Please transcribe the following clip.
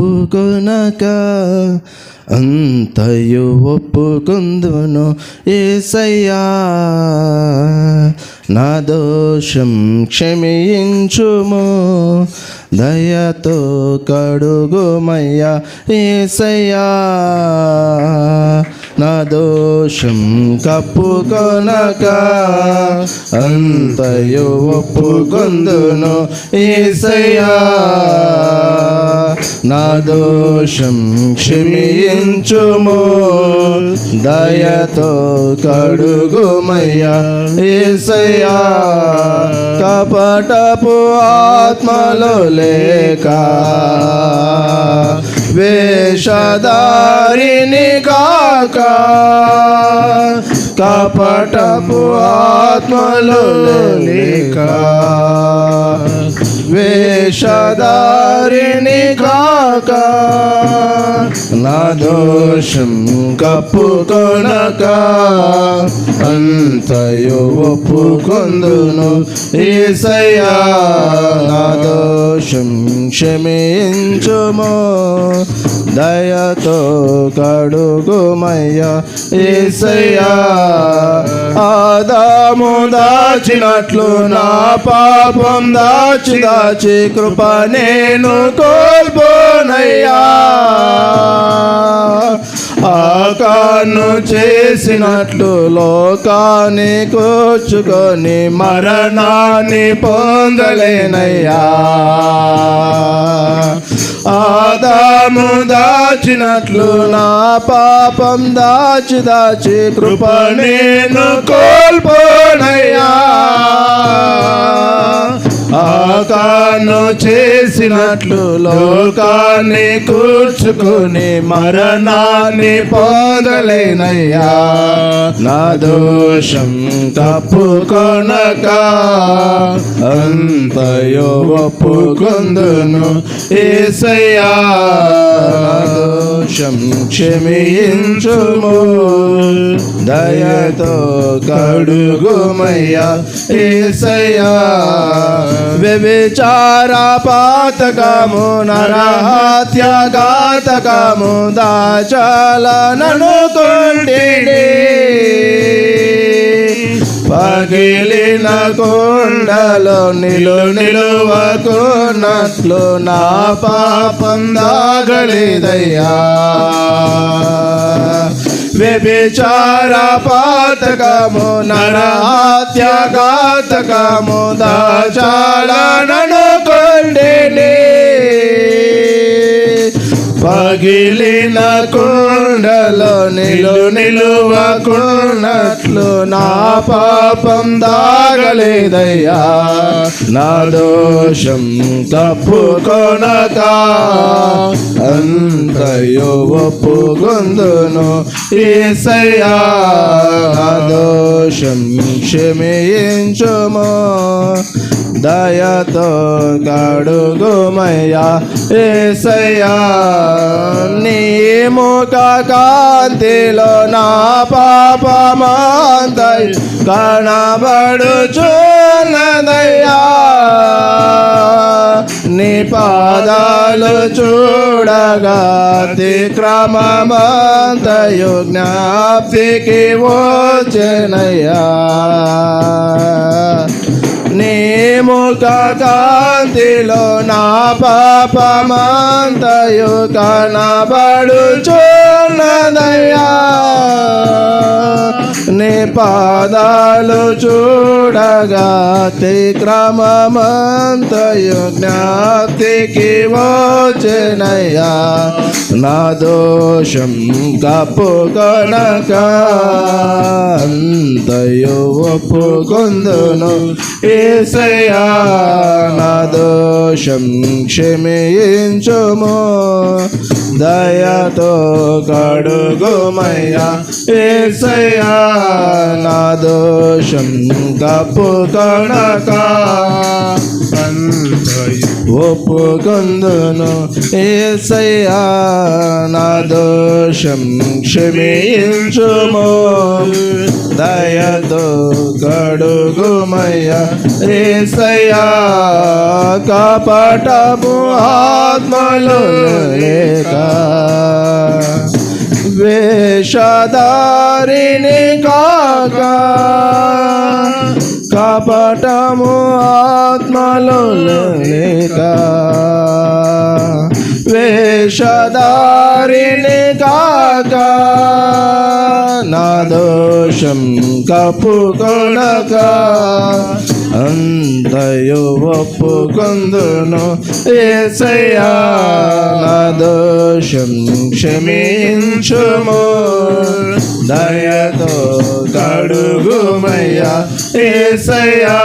ఒప్పుకొనక అంతయు ఒప్పుకుందును ఏసయ్యా. నా దోషం క్షమించుము దయతో కడుగుమయ్యా ఏసయ్యా. నా దోషం కప్పుకొనక అంతయు ఒప్పుకొందును ఏసయ్యా. నా దోషం క్షమించుము దయతో కడుగుమయ్యా. ఏసయ్యా కపటపు ఆత్మలో లేక వేషధారిని కాక కపటపు ఆత్మలో లేక వేషధారిణి కాక నా దోషం కప్పుకొనక అంతయు ఒప్పుకొందును ఏసయ్యా నా దోషం క్షమించుమో. దయతో కడుగుమయ్యా. ఏసయ్యా ఆదాము దాచినట్లు నా పాపం దాచి దాచి కృప నేను కోల్పోనయ్యా. ఆకాను చేసినట్లు లోకాన్ని కూర్చుకొని మరణాన్ని పొందలేనయ్యా. ఆదాము దాచినట్లు నా పాపం దాచి దాచి కృప నేను కోల్పోనయ్యా. ఆకాను చేసినట్లు లోకాన్ని కూర్చుకుని మరణాన్ని పొందలేనయ్యా. నా దోషం తప్పుకొనక అంతయో ఒప్పుకొందును ఏసయ్యా. దోషం క్షమించుము దయతో కడుగుమయ్యా ఏసయ్యా. వ్యభిచార పాతకము నరహత్యఘాతకము దాచలనను కొండిని పగిలిన కొండలో నిలు నిలువకున్నట్లు నా పాపం దాగలిదయ్యా వ్యభిచార పాతకము నరాత్యాఘాతకము దాచాలనను కొండిని పగిలిన కుండలో నిలు నిలువకున్నట్లు నా పాపం దాగలేదయ్యా. నా దోషం తప్పుకొనక అంతయో ఒప్పుకుందును ఏసయ్యా. నా దోషం క్షమించుమో. దయతో కడుగుమయ్యా ఏసయ్యా నీ ముఖ కాంతిలో నా పాపమాంతై కనబడుచున్నదయ్యా. నీ పాదాలు చూడగా క్రమమంతయు జ్ఞాప్తికి వచ్చినయ్యా. నీ ముఖ కాంతిలో నా పాపమంతయు కనబడుచున్నదయ్యా నీ పాదాలు చూడగా క్రమమంతయు జ్ఞాతికి వచ్చినయ్యా. నా దోషం కప్పు కనక అంతయు ఒప్పుకుందును. ఏ ఏసయ్యా నా దోషం క్షమించుము. దయతో కడుగుమయ్యా ఏసయ్యా నా దోషం తప్పు కడక ఒప్పుకొందును ఏసయ్యా నా దోషం క్షమించుము. దయతో గడుగుమయ్యా. రేసయ్యా కాపాటము ఆత్మలు లేక. వేషధారిని కాక కపటము ఆత్మలు లేక. వేషధారిని కాకా దోషం కప్పుకొనక అంతయు ఒప్పుకొందును ఏసయ్యా. నా దోషం క్షమించుము దయతో కడుగుమయ్యా ఏసయ్యా.